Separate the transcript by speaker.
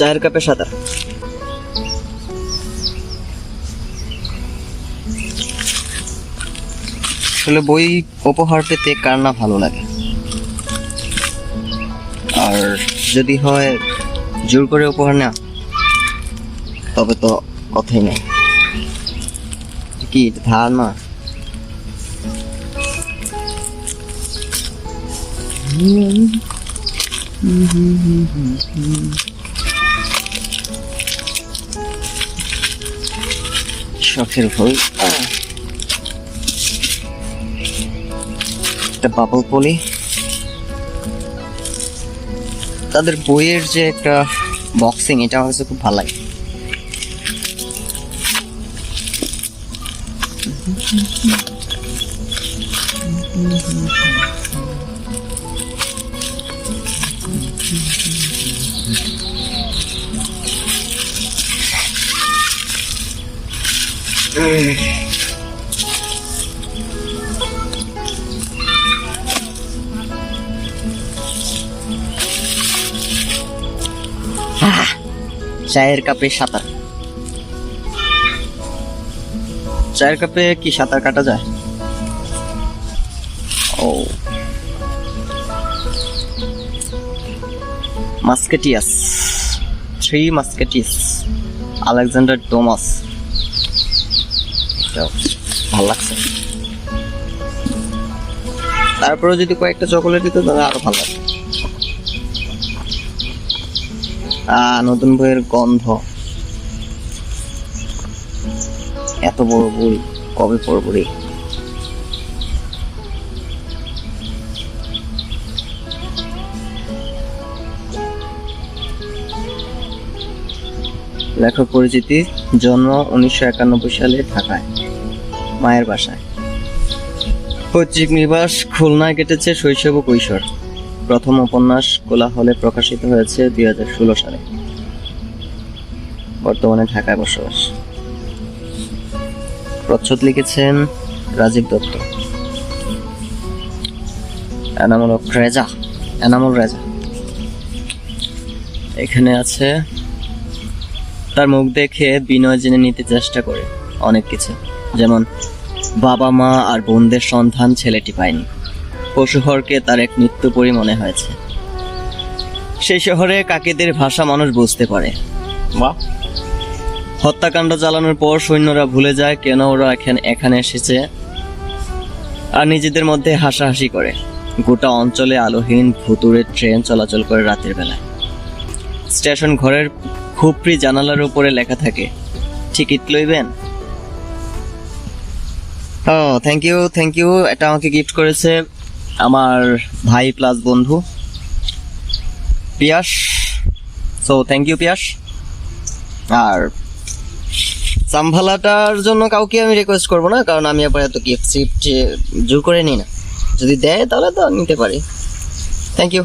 Speaker 1: চায়ের কাপে সাদা। আসলে বই উপহার পেতে কার না ভালো লাগে। আর যদি হয় জোর করে উপহার না তবে তো কথাই নেই। কি ধার না? শখের বই একটা বাবল পলি তাদের বইয়ের যে একটা বক্সিং এটা আমার কাছে খুব ভালো লাগে। চায়ের কাপে সাঁতার। চায়ের কাপে কি সাঁতার কাটা যায়? ও। Musketeers. Three musketeers. Alexander Dumas. ভালো লাগছে? তারপরে যদি কয়েকটা চকোলেট দিত তাহলে আরও ভালো আহ, নতুন বইয়ের গন্ধ। এত বড় বই, কবে পড়ব রে? লেখক পরিচিতি জন্ম উনিশশো একানব্বই সালে ঢাকায়, মায়ের বাসায়। পৈতৃক নিবাস খুলনায় কেটেছে শৈশব ও কৈশোর। প্রথম উপন্যাস কোলাহলে প্রকাশিত হয়েছে দুই হাজার ষোলো সালে। বর্তমানে ঢাকায় বসবাস। প্রচ্ছদ লিখেছেন রাজীব দত্ত। এনামূল রেজা, এনামুল রেজা। এখানে আছে তার মুখ দেখে বিনয় জেনে নিতে চেষ্টা করে অনেক কিছু যেমন বাবা মা আর বোনদের সন্ধান ছেলেটি পায়নি। পশুহরকে তার এক নিত্যপরি মনে হয়েছে। সেই শহরে কাকেদের ভাষা মানুষ বুঝতে পারে। বাহ হত্যাকাণ্ড চালানোর পর সৈন্যরা ভুলে যায় কেন ওরা এখানে এখানে এসেছে আর নিজেদের মধ্যে হাসাহাসি করে। গোটা অঞ্চলে আলোহীন ভুতুরে ট্রেন চলাচল করে রাতের বেলায়। স্টেশন ঘরের খুপড়ি জানালার উপরে লেখা থাকে টিকিট লইবেন ও থ্যাংক ইউ থ্যাংক ইউ এটা আমাকে গিফট করেছে আমার ভাই প্লাস বন্ধু Piyas so thank you Piyas আর সাম্ভালাটার জন্য কাউকে আমি রিকোয়েস্ট করব না কারণ আমি আবার এত গিফট সিফট জোর করে নিই না যদি দেয় তাহলে তো নিতে পারি থ্যাংক ইউ